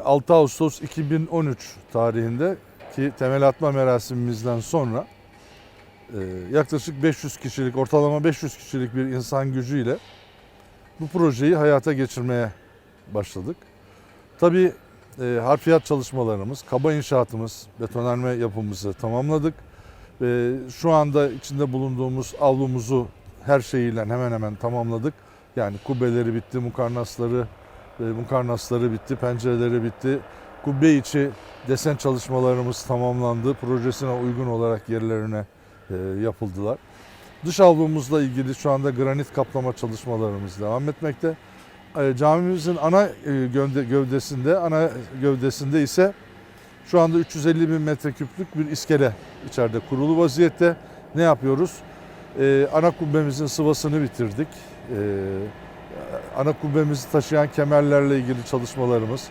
6 Ağustos 2013 tarihinde ki temel atma merasimimizden sonra e, yaklaşık 500 kişilik, ortalama 500 kişilik bir insan gücüyle bu projeyi hayata geçirmeye başladık. Tabii e, harfiyat çalışmalarımız, kaba inşaatımız, betonarme yapımızı tamamladık. E, şu anda içinde bulunduğumuz avlumuzu her şeyiyle hemen hemen tamamladık. Yani kubbeleri bitti, mukarnasları, e, mukarnasları bitti, pencereleri bitti. Kubbe içi desen çalışmalarımız tamamlandı. Projesine uygun olarak yerlerine e, yapıldılar. Dış avlumuzla ilgili şu anda granit kaplama çalışmalarımız devam etmekte. E, Camimizin ana e, gövde- gövdesinde, ana gövdesinde ise şu anda 350 bin metreküplük bir iskele içeride kurulu vaziyette. Ne yapıyoruz? E, ana kubbemizin sıvasını bitirdik. E, ana kubbemizi taşıyan kemerlerle ilgili çalışmalarımız,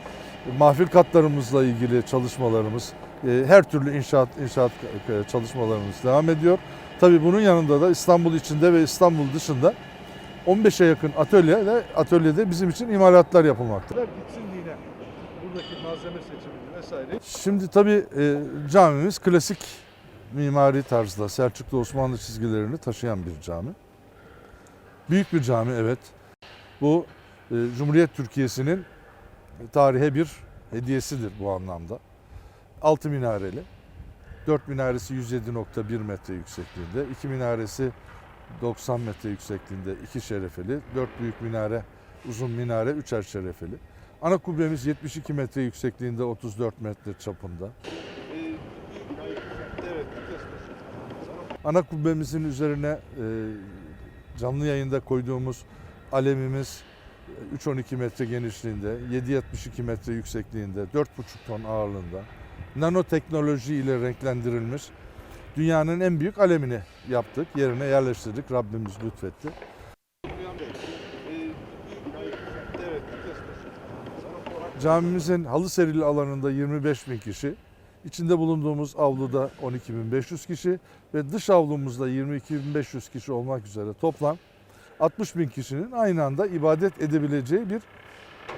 mahfil katlarımızla ilgili çalışmalarımız, e, her türlü inşaat inşaat e, çalışmalarımız devam ediyor. Tabii bunun yanında da İstanbul içinde ve İstanbul dışında 15'e yakın atölyede, atölyede bizim için imalatlar yapılmakta. Gitsin yine. Buradaki malzeme seçimini vesaire. Şimdi tabii e, camimiz klasik mimari tarzda Selçuklu Osmanlı çizgilerini taşıyan bir cami. Büyük bir cami evet. Bu e, Cumhuriyet Türkiye'sinin tarihe bir hediyesidir bu anlamda. Altı minareli. Dört minaresi 107.1 metre yüksekliğinde. iki minaresi 90 metre yüksekliğinde iki şerefeli. Dört büyük minare, uzun minare, üçer şerefeli. Ana kubbemiz 72 metre yüksekliğinde 34 metre çapında. Ana kubbemizin üzerine e, canlı yayında koyduğumuz alemimiz e, 3-12 metre genişliğinde, 7-72 metre yüksekliğinde, 4,5 ton ağırlığında nanoteknoloji ile renklendirilmiş dünyanın en büyük alemini yaptık, yerine yerleştirdik. Rabbimiz lütfetti. Camimizin halı serili alanında 25 bin kişi, içinde bulunduğumuz avluda 12.500 kişi ve dış avlumuzda 22.500 kişi olmak üzere toplam 60 bin kişinin aynı anda ibadet edebileceği bir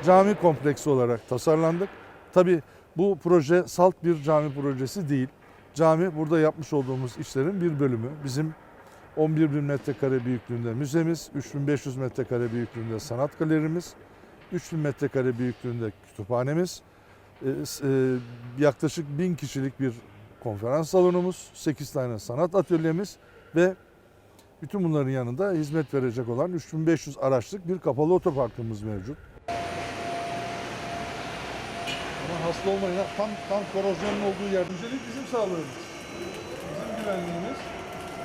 cami kompleksi olarak tasarlandık. Tabi bu proje salt bir cami projesi değil. Cami burada yapmış olduğumuz işlerin bir bölümü. Bizim 11 bin metrekare büyüklüğünde müzemiz, 3500 metrekare büyüklüğünde sanat galerimiz, 3000 metrekare büyüklüğünde kütüphanemiz, e, e, yaklaşık 1000 kişilik bir konferans salonumuz, 8 tane sanat atölyemiz ve bütün bunların yanında hizmet verecek olan 3500 araçlık bir kapalı otoparkımız mevcut. Ama hasta olmayın. ha. Tam, tam korozyonun olduğu yer. Öncelik bizim sağlığımız. Bizim güvenliğimiz.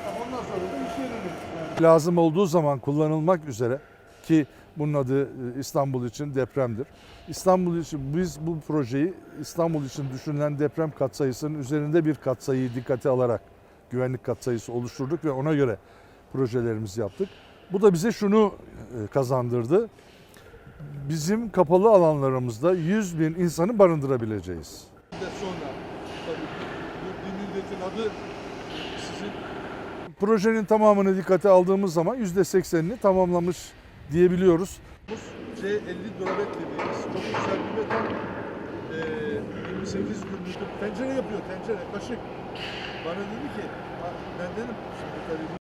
Ha, Ondan sonra da iş yerimiz. Yani Lazım olduğu zaman kullanılmak üzere ki bunun adı e, İstanbul için depremdir. İstanbul için biz bu projeyi İstanbul için düşünülen deprem katsayısının üzerinde bir katsayıyı dikkate alarak güvenlik katsayısı oluşturduk ve ona göre projelerimizi yaptık. Bu da bize şunu e, kazandırdı. Bizim kapalı alanlarımızda 100 bin insanı barındırabileceğiz. bir de sonra tabii bu bir milletin adı sizin Projenin tamamını dikkate aldığımız zaman %80'ini tamamlamış diyebiliyoruz. C50 Durabet dediğimiz çok güzel bir beton. Ee, 28 günlük pencere yapıyor tencere kaşık. Bana dedi ki "Ha, ben dedim şimdi tabii